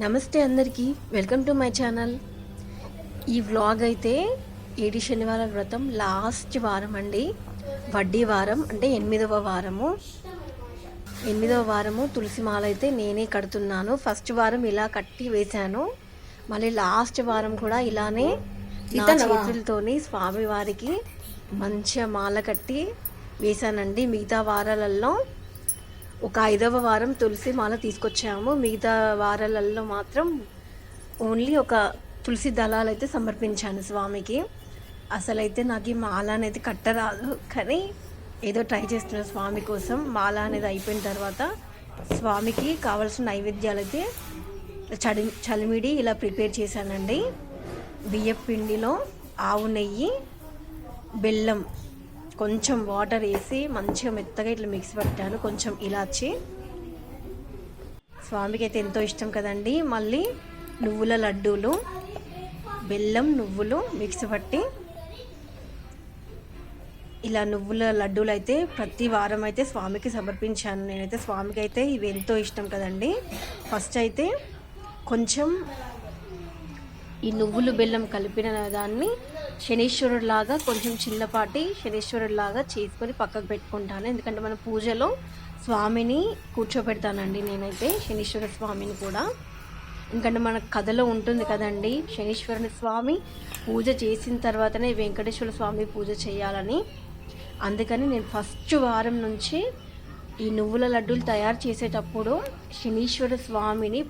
నమస్తే అందరికీ. Welcome to my channel. ఈ వ్లాగ్ అయితే ఏడి శనివారం వ్రతం లాస్ట్ వారం అండి. వడ్డీ వారం అంటే ఎనిమిదవ వారము. ఎనిమిదవ వారము తులసి మాల అయితే నేనే కడుతున్నాను. ఫస్ట్ వారం ఇలా కట్టి వేశాను. మళ్ళీ లాస్ట్ వారం కూడా ఇలానే నా చేతులతోని స్వామివారికి మంచిగా మాల కట్టి వేశానండి. మిగతా వారాలలో ఒక ఐదవ వారం తులసి మాల తీసుకొచ్చాము. మిగతా వారాలలో మాత్రం ఓన్లీ ఒక తులసి దళాలు అయితే సమర్పించాను స్వామికి. అసలైతే నాకు ఈ మాల అనేది కట్టరాదు కానీ ఏదో ట్రై చేస్తున్న స్వామి కోసం. మాల అనేది అయిపోయిన తర్వాత స్వామికి కావలసిన నైవేద్యాలు అయితే చడి చలిమిడి ఇలా ప్రిపేర్ చేశానండి. బియ్యం పిండిలో ఆవు నెయ్యి బెల్లం కొంచెం వాటర్ వేసి మంచిగా మెత్తగా ఇట్లా మిక్స్ పెట్టాను కొంచెం ఇలాచి. స్వామికి అయితే ఎంతో ఇష్టం కదండి. మళ్ళీ నువ్వుల లడ్డూలు బెల్లం నువ్వులు మిక్స్ పట్టి ఇలా నువ్వుల లడ్డూలు అయితే ప్రతి వారం అయితే స్వామికి సమర్పించాను. నేనైతే స్వామికి అయితే ఇవి ఎంతో ఇష్టం కదండి. ఫస్ట్ అయితే కొంచెం ఈ నువ్వులు బెల్లం కలిపిన దాన్ని శనీశ్వరుడిలాగా కొంచెం చిన్నపాటి శనీశ్వరుడిలాగా చేసుకొని పక్కకు పెట్టుకుంటాను. ఎందుకంటే మన పూజలో స్వామిని కూర్చోబెడతానండి నేనైతే శనీశ్వర స్వామిని కూడా. ఎందుకంటే మన కథలో ఉంటుంది కదండి శనీశ్వరుని స్వామి పూజ చేసిన తర్వాతనే వెంకటేశ్వర స్వామి పూజ చేయాలని. అందుకని నేను ఫస్ట్ వారం నుంచి ఈ నువ్వుల లడ్డూలు తయారు చేసేటప్పుడు శనీశ్వర స్వామిని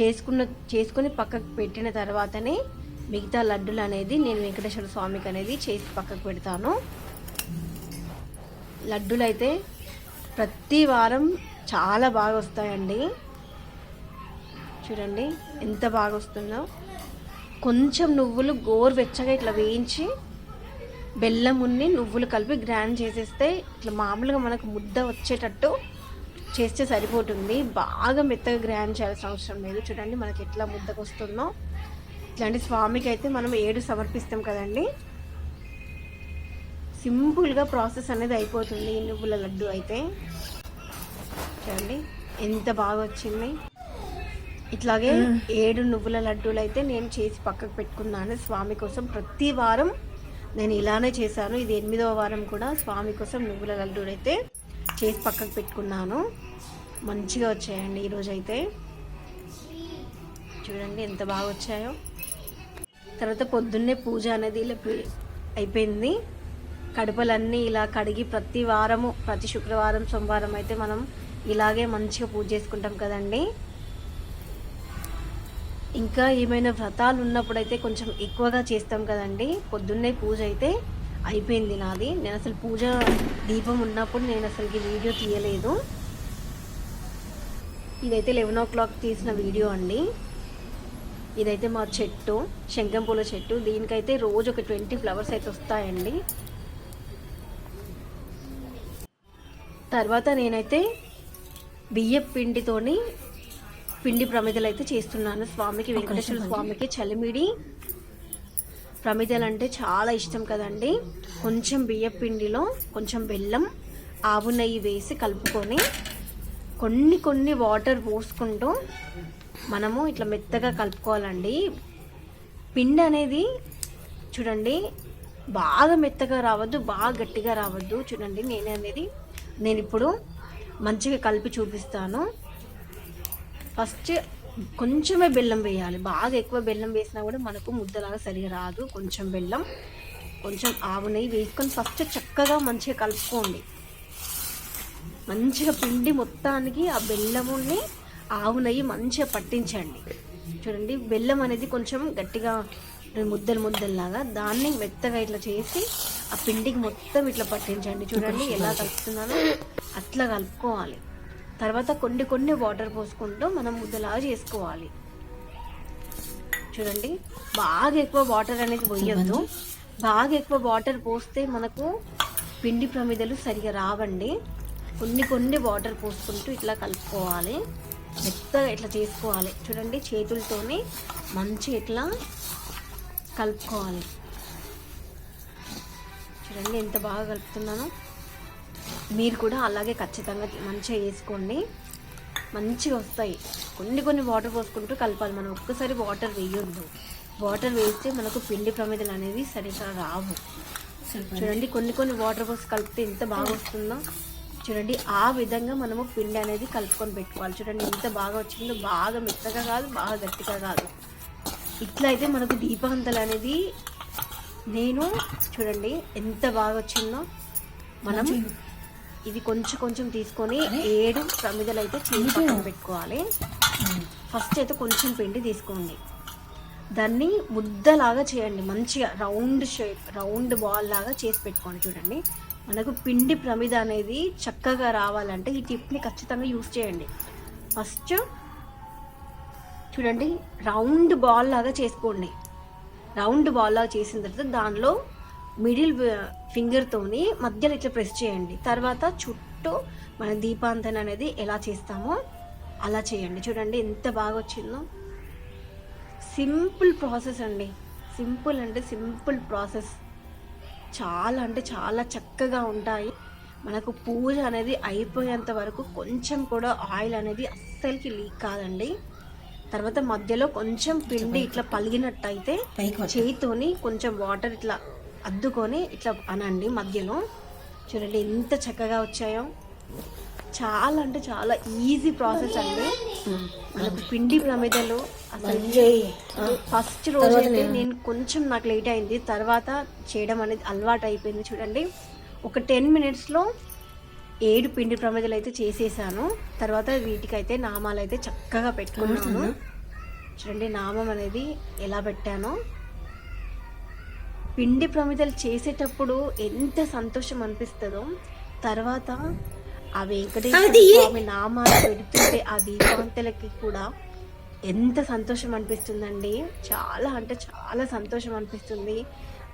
చేసుకున్న చేసుకుని పక్కకు పెట్టిన తర్వాతనే మిగతా లడ్డులు అనేది నేను వెంకటేశ్వర స్వామికి అనేది చేసి పక్కకు పెడతాను. లడ్డులు అయితే ప్రతి వారం చాలా బాగా వస్తాయండి. చూడండి ఎంత బాగా వస్తుందో. కొంచెం నువ్వులు గోరువెచ్చగా ఇట్లా వేయించి బెల్లం ఉన్ని నువ్వులు కలిపి గ్రైండ్ చేసేస్తే ఇట్లా మామూలుగా మనకు ముద్ద వచ్చేటట్టు చేస్తే సరిపోతుంది. బాగా మెత్తగా గ్రైండ్ చేయాల్సిన అవసరం లేదు. చూడండి మనకి ఎట్లా ముద్దకు వస్తుందో ఇట్లాంటి స్వామికి అయితే మనం ఏడు సమర్పిస్తాం కదండి. సింపుల్గా ప్రాసెస్ అనేది అయిపోతుంది ఈ నువ్వుల లడ్డు అయితే. చూడండి ఎంత బాగా వచ్చింది. ఇట్లాగే ఏడు నువ్వుల లడ్డూలు అయితే నేను చేసి పక్కకు పెట్టుకున్నాను స్వామి కోసం. ప్రతి వారం నేను ఇలానే చేశాను. ఇది ఎనిమిదవ వారం కూడా స్వామి కోసం నువ్వుల లడ్డూలు అయితే చేసి పక్కకు పెట్టుకున్నాను. మంచిగా వచ్చాయండి ఈరోజు అయితే చూడండి ఎంత బాగా వచ్చాయో. తర్వాత పొద్దున్నే పూజ అనేది ఇలా అయిపోయింది. కడుపులన్నీ ఇలా కడిగి ప్రతి వారము ప్రతి శుక్రవారం సోమవారం అయితే మనం ఇలాగే మంచిగా పూజ చేసుకుంటాం కదండి. ఇంకా ఏమైనా వ్రతాలు ఉన్నప్పుడైతే కొంచెం ఎక్కువగా చేస్తాం కదండి. పొద్దున్నే పూజ అయితే అయిపోయింది నాది. నేను అసలు పూజ దీపం ఉన్నప్పుడు నేను అసలుకి వీడియో తీయలేదు. ఇదైతే లెవెన్ ఓ క్లాక్ తీసిన వీడియో అండి. ఇదైతే మా చెట్టు శంఖం పూల చెట్టు. దీనికైతే రోజు ఒక ట్వంటీ ఫ్లవర్స్ అయితే వస్తాయండి. తర్వాత నేనైతే బియ్యం పిండితోని పిండి ప్రమిదలు అయితే చేస్తున్నాను. స్వామికి వెంకటేశ్వర స్వామికి చలిమిడి. ప్రమిదలు అంటే చాలా ఇష్టం కదండి. కొంచెం బియ్యం పిండిలో కొంచెం బెల్లం ఆవు నెయ్యి వేసి కలుపుకొని కొన్ని కొన్ని వాటర్ పోసుకుంటూ మనము ఇట్లా మెత్తగా కలుపుకోవాలండి. పిండి అనేది చూడండి బాగా మెత్తగా రావద్దు బాగా గట్టిగా రావద్దు. చూడండి నేను అనేది నేను ఇప్పుడు మంచిగా కలిపి చూపిస్తాను. ఫస్ట్ కొంచెమే బెల్లం వేయాలి. బాగా ఎక్కువ బెల్లం వేసినా కూడా మనకు ముద్దలాగా సరిగా రాదు. కొంచెం బెల్లం కొంచెం ఆవు నెయ్యి వేసుకొని ఫస్ట్ చక్కగా మంచిగా కలుపుకోండి. మంచిగా పిండి మొత్తానికి ఆ బెల్లముని ఆవు నెయ్యి మంచిగా పట్టించండి. చూడండి బెల్లం అనేది కొంచెం గట్టిగా ముద్దలు ముద్దల్లాగా దాన్ని మెత్తగా ఇట్లా చేసి ఆ పిండికి మొత్తం ఇట్లా పట్టించండి. చూడండి ఎలా కలుపుతున్నానో అట్లా కలుపుకోవాలి. తర్వాత కొన్ని కొన్ని వాటర్ పోసుకుంటూ మనం ముద్దలాగా చేసుకోవాలి. చూడండి బాగా ఎక్కువ వాటర్ అనేది పోయొద్దు. బాగా ఎక్కువ వాటర్ పోస్తే మనకు పిండి ప్రమిదలు సరిగా రావండి. కొన్ని కొన్ని వాటర్ పోసుకుంటూ ఇట్లా కలుపుకోవాలి. మెత్తగా ఇట్లా చేసుకోవాలి? చూడండి చేతులతోని మంచి ఇట్లా కలుపుకోవాలి. చూడండి ఎంత బాగా కలుపుతున్నానో. మీరు కూడా అలాగే ఖచ్చితంగా మంచిగా వేసుకోండి. మంచిగా వస్తాయి. కొన్ని కొన్ని వాటర్ పోసుకుంటూ కలపాలి. మనం ఒక్కసారి వాటర్ వేయొద్దు. వాటర్ వేస్తే మనకు పిండి ప్రమిదలు అనేవి సరిగ్గా రావు. చూడండి కొన్ని కొన్ని వాటర్ పోసి కలిపితే ఎంత బాగా వస్తుందో. చూడండి ఆ విధంగా మనము పిండి అనేది కలుపుకొని పెట్టుకోవాలి. చూడండి ఎంత బాగా వచ్చిందో బాగా మెత్తగా కాదు బాగా గట్టిగా కాదు. ఇట్లా అయితే మనకు దీపాంతలు అనేది నేను చూడండి ఎంత బాగా వచ్చిందో మనం ఇది కొంచెం కొంచెం తీసుకొని ఏడు ప్రమిదలు అయితే చేసి పక్కన పెట్టుకోవాలి. ఫస్ట్ అయితే కొంచెం పిండి తీసుకోండి. దాన్ని ముద్దలాగా చేయండి మంచిగా రౌండ్ షేప్ రౌండ్ బాల్ లాగా చేసి పెట్టుకోండి చూడండి. మనకు పిండి ప్రమిద అనేది చక్కగా రావాలంటే ఈ టిప్ని ఖచ్చితంగా యూస్ చేయండి. ఫస్ట్ చూడండి రౌండ్ బాల్ లాగా చేసుకోండి. రౌండ్ బాల్ లాగా చేసిన తర్వాత దానిలో మిడిల్ ఫింగర్తోని మధ్యలో ఇట్లా ప్రెస్ చేయండి. తర్వాత చుట్టూ మన దీపాంతన అనేది ఎలా చేస్తామో అలా చేయండి. చూడండి ఎంత బాగా వచ్చిందో. సింపుల్ ప్రాసెస్ అండి. సింపుల్ అంటే సింపుల్ ప్రాసెస్. చాలా అంటే చాలా చక్కగా ఉంటాయి. మనకు పూజ అనేది అయిపోయేంత వరకు కొంచెం కూడా ఆయిల్ అనేది అస్సలకి లీక్ కాదండి. తర్వాత మధ్యలో కొంచెం పిండి ఇట్లా పలిగినట్టయితే చేతితోని కొంచెం వాటర్ ఇట్లా అద్దుకొని ఇట్లా అనండి మధ్యలో. చూడండి ఎంత చక్కగా వచ్చాయో. చాలా అంటే చాలా ఈజీ ప్రాసెస్ అండి. మనకు పిండి ప్రమిదలు అసలు ఫస్ట్ రోజు అయితే నేను. కొంచెం నాకు లేట్ అయింది. తర్వాత చేయడం అనేది అలవాటు అయిపోయింది చూడండి. ఒక టెన్ మినిట్స్లో ఏడు పిండి ప్రమిదలు అయితే చేసేసాను. తర్వాత వీటికైతే నామాలు అయితే చక్కగా పెట్టుకున్నాను. చూడండి నామం అనేది ఎలా పెట్టానో. పిండి ప్రమిదలు చేసేటప్పుడు ఎంత సంతోషం అనిపిస్తుందో. తర్వాత ఆ వెంకటేశ్వర స్వామి నామాలు పెడుతుంటే ఆ దీపాంతలకి కూడా ఎంత సంతోషం అనిపిస్తుందండి. చాలా అంటే చాలా సంతోషం అనిపిస్తుంది.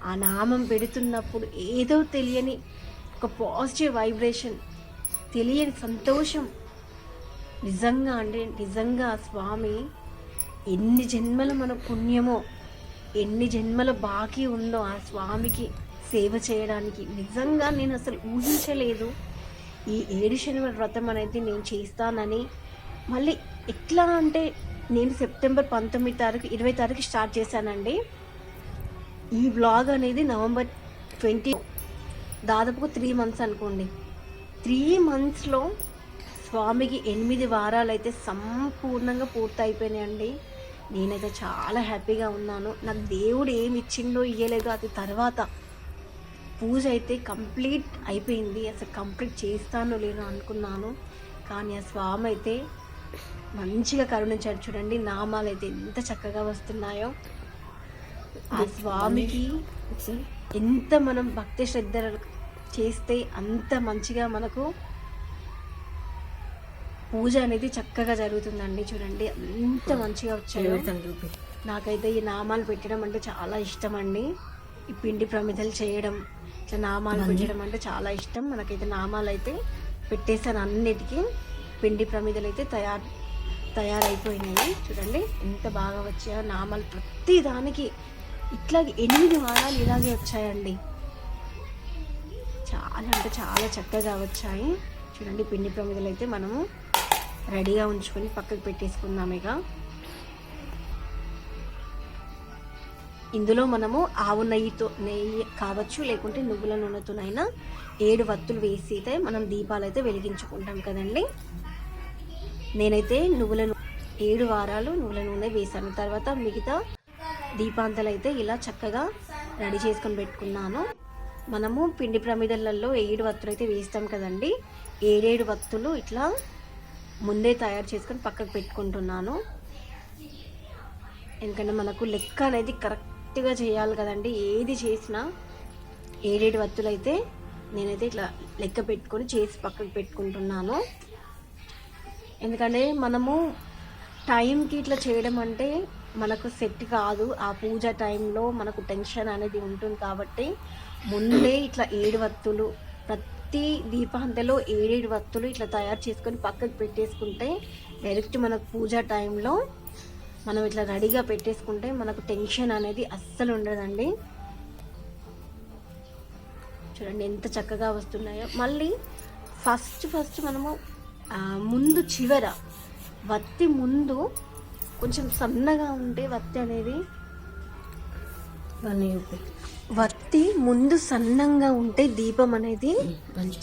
ఆ నామం పెడుతున్నప్పుడు ఏదో తెలియని ఒక పాజిటివ్ వైబ్రేషన్ తెలియని సంతోషం. నిజంగా అంటే నిజంగా ఆ స్వామి ఎన్ని జన్మల మన పుణ్యమో ఎన్ని జన్మల బాకీ ఉందో ఆ స్వామికి సేవ చేయడానికి. నిజంగా నేను అసలు ఊహించలేదు. ఈ ఏడు శనివారం వ్రతం అనేది నేను చేస్తానని మళ్ళీ ఎట్లా అంటే నేను సెప్టెంబర్ పంతొమ్మిది తారీఖు ఇరవై తారీఖు స్టార్ట్ చేశానండి. ఈ వ్లాగ్ అనేది నవంబర్ ట్వంటీ దాదాపు త్రీ మంత్స్ అనుకోండి. త్రీ మంత్స్లో స్వామికి ఎనిమిది వారాలు అయితే సంపూర్ణంగా పూర్తయిపోయినాయండి. నేనైతే చాలా హ్యాపీగా ఉన్నాను. నాకు దేవుడు ఏమి ఇచ్చిండో ఇయ్యలేదో. అది తర్వాత పూజ అయితే కంప్లీట్ అయిపోయింది. అసలు కంప్లీట్ చేస్తానో లేదో అనుకున్నాను. కానీ ఆ స్వామి అయితే మంచిగా కరుణించాడు చూడండి. నామాలు అయితే ఎంత చక్కగా వస్తున్నాయో. ఆ స్వామికి ఎంత మనం భక్తి శ్రద్ధ చేస్తే అంత మంచిగా మనకు పూజ అనేది చక్కగా జరుగుతుందండి చూడండి. అంత మంచిగా వచ్చాయో. నాకైతే ఈ నామాలు పెట్టడం అంటే చాలా ఇష్టం అండి. ఈ పిండి ప్రమిదలు చేయడం ఇట్లా నామాలు పెట్టడం అంటే చాలా ఇష్టం. మనకైతే నామాలు అయితే పెట్టేసాను అన్నిటికీ. పిండి ప్రమిదలు అయితే తయారు తయారైపోయినాయి. చూడండి ఎంత బాగా వచ్చాయో నామాలు ప్రతి దానికి. ఇట్లాగే ఎనిమిది వారాలు ఇలాగే వచ్చాయండి. చాలా అంటే చాలా చక్కగా వచ్చాయి. చూడండి పిండి ప్రమిదలు అయితే మనము రెడీగా ఉంచుకొని పక్కకు పెట్టేసుకుందాం ఇక. ఇందులో మనము ఆవు నెయ్యితో నెయ్యి కావచ్చు లేకుంటే నువ్వుల నూనెతోనైనా ఏడు వత్తులు వేసి అయితే మనం దీపాలు అయితే వెలిగించుకుంటాం కదండి. నేనైతే నువ్వుల ఏడు వారాలు నువ్వుల నూనె వేసాను తర్వాత మిగతా దీపాంతలు అయితే ఇలా చక్కగా రెడీ చేసుకొని పెట్టుకున్నాను. మనము పిండి ప్రమిదలలో ఏడు వత్తులు అయితే వేస్తాం కదండి. ఏడేడు వత్తులు ఇట్లా ముందే తయారు చేసుకొని పక్కకు పెట్టుకుంటున్నాను. ఎందుకంటే మనకు లెక్క అనేది కరెక్ట్ కరెక్ట్గా చేయాలి కదండి ఏది చేసినా ఏడేడు వత్తులు అయితే నేనైతే ఇట్లా లెక్క పెట్టుకొని చేసి పక్కకు పెట్టుకుంటున్నాను. ఎందుకంటే మనము టైంకి ఇట్లా చేయడం అంటే మనకు సెట్ కాదు. ఆ పూజ టైంలో మనకు టెన్షన్ అనేది ఉంటుంది కాబట్టి ముందే ఇట్లా ఏడు వత్తులు ప్రతి దీపాంతలో ఏడేడు వత్తులు ఇట్లా తయారు చేసుకొని పక్కకు పెట్టేసుకుంటే డైరెక్ట్ మనకు పూజ టైంలో మనం ఇట్లా రెడీగా పెట్టేసుకుంటే మనకు టెన్షన్ అనేది అస్సలు ఉండదండి. చూడండి ఎంత చక్కగా వస్తున్నాయో. మళ్ళీ ఫస్ట్ ఫస్ట్ మనము ముందు చివర వత్తి ముందు కొంచెం సన్నగా ఉంటే వత్తి అనేది వత్తి ముందు సన్నంగా ఉంటే దీపం అనేది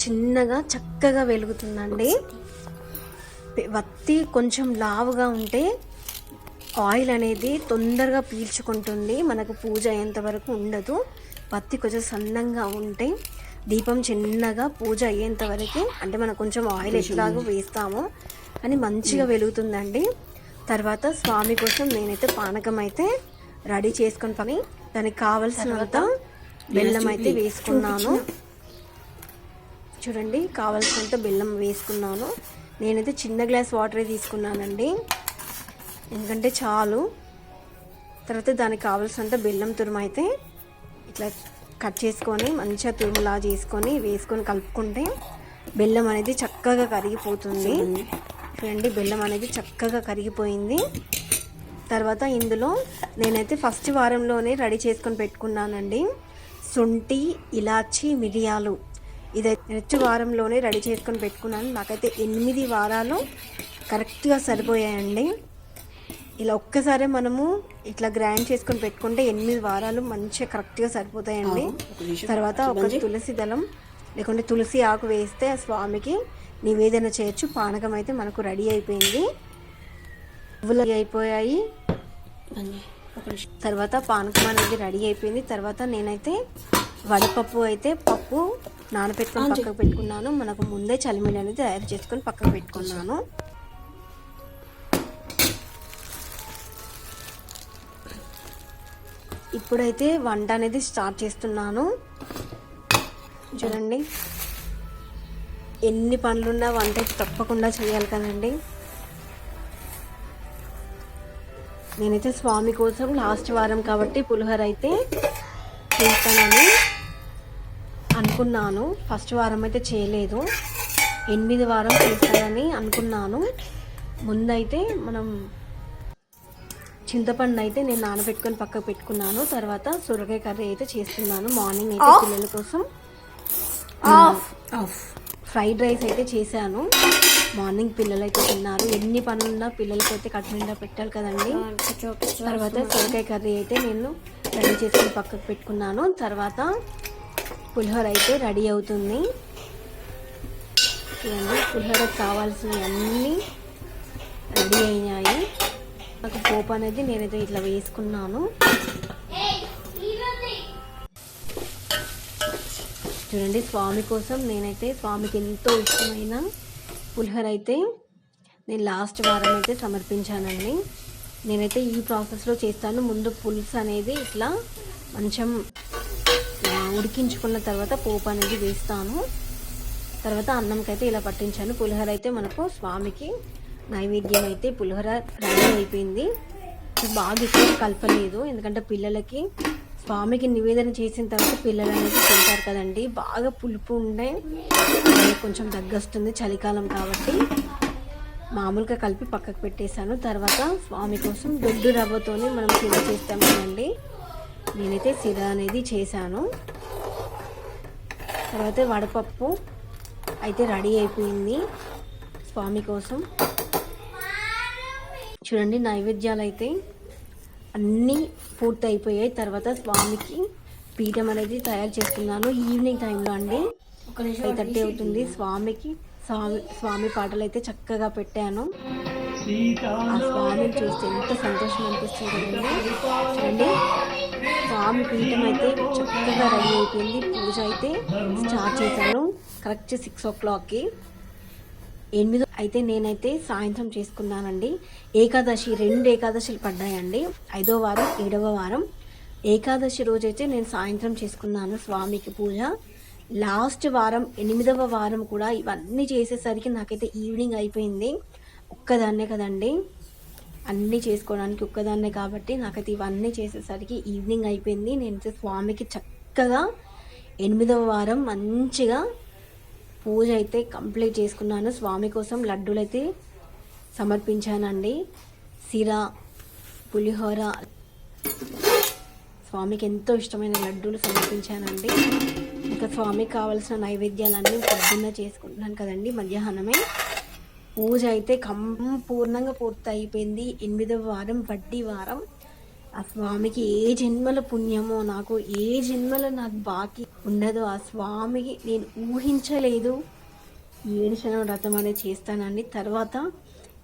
చిన్నగా చక్కగా వెలుగుతుందండి. వత్తి కొంచెం లావుగా ఉంటే ఆయిల్ అనేది తొందరగా పీల్చుకుంటుంది. మనకు పూజ అయ్యేంత వరకు ఉండదు. వత్తి కొంచెం సన్నంగా ఉంటే దీపం చిన్నగా పూజ అయ్యేంత వరకు అంటే మనం కొంచెం ఆయిల్ ఎట్లాగో వేస్తాము. అని మంచిగా వెలుగుతుందండి. తర్వాత స్వామి కోసం నేనైతే పానకం అయితే రెడీ చేసుకొని పని. దానికి కావలసినంత బెల్లం అయితే వేసుకున్నాను. చూడండి కావలసినంత బెల్లం వేసుకున్నాను. నేనైతే చిన్న గ్లాస్ వాటరే తీసుకున్నానండి. ఎందుకంటే చాలు. తర్వాత దానికి కావలసినంత బెల్లం తురుము అయితే ఇట్లా కట్ చేసుకొని మంచిగా తురుములా చేసుకొని వేసుకొని కలుపుకుంటే బెల్లం అనేది చక్కగా కరిగిపోతుంది. చూడండి బెల్లం అనేది చక్కగా కరిగిపోయింది. తర్వాత ఇందులో నేనైతే ఫస్ట్ వారంలోనే రెడీ చేసుకొని పెట్టుకున్నానండి. శొంఠి ఇలాచి మిరియాలు. ఇదైతే నెక్స్ట్ వారంలోనే రెడీ చేసుకొని పెట్టుకున్నాను. నాకైతే ఎనిమిది వారాలు కరెక్ట్గా సరిపోయాయండి. ఇలా ఒక్కసారి మనము ఇట్లా గ్రైండ్ చేసుకొని పెట్టుకుంటే ఎనిమిది వారాలు మంచిగా కరెక్ట్గా సరిపోతాయండి. తర్వాత ఒక తులసి దళం లేకుంటే తులసి ఆకు వేస్తే ఆ స్వామికి నివేదన చేయొచ్చు. పానకం అయితే మనకు రెడీ అయిపోయింది. పువ్వులు అయిపోయాయి. తర్వాత పానకం అనేది రెడీ అయిపోయింది. తర్వాత నేనైతే వడపప్పు అయితే పప్పు నానబెట్టుకొని పక్కకు పెట్టుకున్నాను. మనకు ముందే చలిమిడి అనేది తయారు చేసుకొని పక్కకు పెట్టుకున్నాను. ఇప్పుడైతే వంట అనేది స్టార్ట్ చేస్తున్నాను. చూడండి. ఎన్ని పనులున్నా వంట అయితే తప్పకుండా చేయాలి కదండి. నేనైతే స్వామి కోసం లాస్ట్ వారం కాబట్టి పులిహోర అయితే చేస్తానని అనుకున్నాను. ఫస్ట్ వారం అయితే చేయలేదు. ఎనిమిది వారం చేస్తానని అనుకున్నాను. ముందైతే మనం చింతపండు అయితే నేను నానబెట్టుకొని పక్కకు పెట్టుకున్నాను. తర్వాత సొరకాయ కర్రీ అయితే చేస్తున్నాను మార్నింగ్ అయితే పిల్లల కోసం. ఫ్రైడ్ రైస్ అయితే చేశాను. మార్నింగ్ పిల్లలు అయితే తిన్నారు. ఎన్ని పనులున్నా పిల్లలకి అయితే కట్టు నిండా పెట్టాలి కదండి. తర్వాత సొరకాయ కర్రీ అయితే నేను రెడీ చేసుకుని పక్కకు పెట్టుకున్నాను. తర్వాత పులిహోర అయితే రెడీ అవుతుంది. చూడండి పులిహోరకు కావాల్సినవి అన్నీ రెడీ అయినాయి. నాకు పోపు అనేది నేనైతే ఇట్లా వేసుకున్నాను. చూడండి స్వామి కోసం నేనైతే స్వామికి ఎంతో ఇష్టమైన పులిహోర అయితే నేను లాస్ట్ వారం అయితే సమర్పించానండి. నేనైతే ఈ ప్రాసెస్లో చేస్తాను. ముందు పులుసు అనేది ఇట్లా కొంచెం ఉడికించుకున్న తర్వాత పోపు అనేది వేస్తాను. తర్వాత అన్నంకైతే ఇలా పట్టించాను. పులిహోర అయితే మనకు స్వామికి నైవేద్యం అయితే పులిహోర రెడీ అయిపోయింది. బాగా ఎక్కువ కలపలేదు. ఎందుకంటే పిల్లలకి స్వామికి నివేదన చేసిన తర్వాత పిల్లలు అనేది తింటారు కదండి. బాగా పులుపు ఉండే కొంచెం దగ్గొస్తుంది చలికాలం కాబట్టి మామూలుగా కలిపి పక్కకు పెట్టేశాను. తర్వాత స్వామి కోసం దొడ్డు రవ్వతోనే మనం సిర చేస్తాం కదండి. నేనైతే సిర అనేది చేశాను. తర్వాత వడపప్పు అయితే రెడీ అయిపోయింది స్వామి కోసం. చూడండి నైవేద్యాలు అయితే అన్నీ పూర్తి అయిపోయాయి తర్వాత స్వామికి పీఠం అనేది తయారు చేస్తున్నాను ఈవినింగ్ టైంలో అండి. ఒక నిమిషం ఫైవ్ థర్టీ అవుతుంది. స్వామికి స్వామి స్వామి పాటలు అయితే చక్కగా పెట్టాను. ఆ స్వామిని చూస్తే ఎంత సంతోషం అనిపిస్తుంది కదండి చూడండి స్వామి పీఠం అయితే చక్కగా రెడీ అయిపోయింది. పూజ అయితే స్టార్ట్ చేశాను. కరెక్ట్ సిక్స్ ఓ క్లాక్కి ఎనిమిది అయితే నేనైతే సాయంత్రం చేసుకున్నానండి. ఏకాదశి రెండు ఏకాదశిలు పడ్డాయండి. ఐదో వారం ఏడవ వారం. ఏకాదశి రోజైతే నేను సాయంత్రం చేసుకున్నాను స్వామికి పూజ. లాస్ట్ వారం ఎనిమిదవ వారం కూడా ఇవన్నీ చేసేసరికి నాకైతే ఈవినింగ్ అయిపోయింది. ఒక్కదాన్నే కదండి. అన్నీ చేసుకోవడానికి ఒక్కదాన్నే కాబట్టి నాకైతే ఇవన్నీ చేసేసరికి ఈవినింగ్ అయిపోయింది. నేను స్వామికి చక్కగా ఎనిమిదవ వారం మంచిగా పూజ అయితే కంప్లీట్ చేసుకున్నాను. స్వామి కోసం లడ్డూలు అయితే సమర్పించానండి. సిరా పులిహోర. స్వామికి ఎంతో ఇష్టమైన లడ్డూలు సమర్పించానండి. ఇంకా స్వామికి కావాల్సిన నైవేద్యాలన్నీ పొద్దున్న చేసుకుంటున్నాను కదండి మధ్యాహ్నమే. పూజ అయితే సంపూర్ణంగా పూర్తి అయిపోయింది ఎనిమిదవ వారం వడ్డీ వారం. ఆ స్వామికి ఏ జన్మల పుణ్యమో నాకు ఏ జన్మల నాకు బాకీ ఉన్నదో ఆ స్వామికి నేను ఊహించలేదు. ఈ ఏడుశన వ్రతం అనేది చేస్తానండి తర్వాత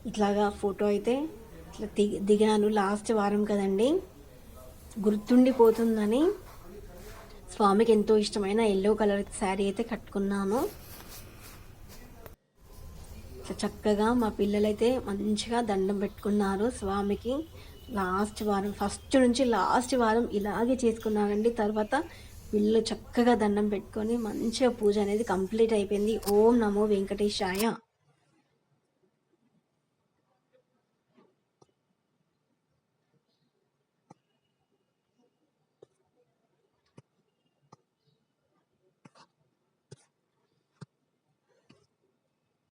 ఇట్లాగా ఫోటో అయితే ఇట్లా దిగి దిగాను. లాస్ట్ వారం కదండి. గుర్తుండిపోతుందని స్వామికి ఎంతో ఇష్టమైన ఎల్లో కలర్ శారీ అయితే కట్టుకున్నాను. చక్కగా మా పిల్లలైతే మంచిగా దండం పెట్టుకున్నారు స్వామికి. లాస్ట్ వారం ఫస్ట్ నుంచి లాస్ట్ వారం ఇలాగే చేసుకున్నానండి తర్వాత ఇల్లు చక్కగా దండం పెట్టుకొని మంచిగా పూజ అనేది కంప్లీట్ అయిపోయింది. ఓం నమో వెంకటేశాయ.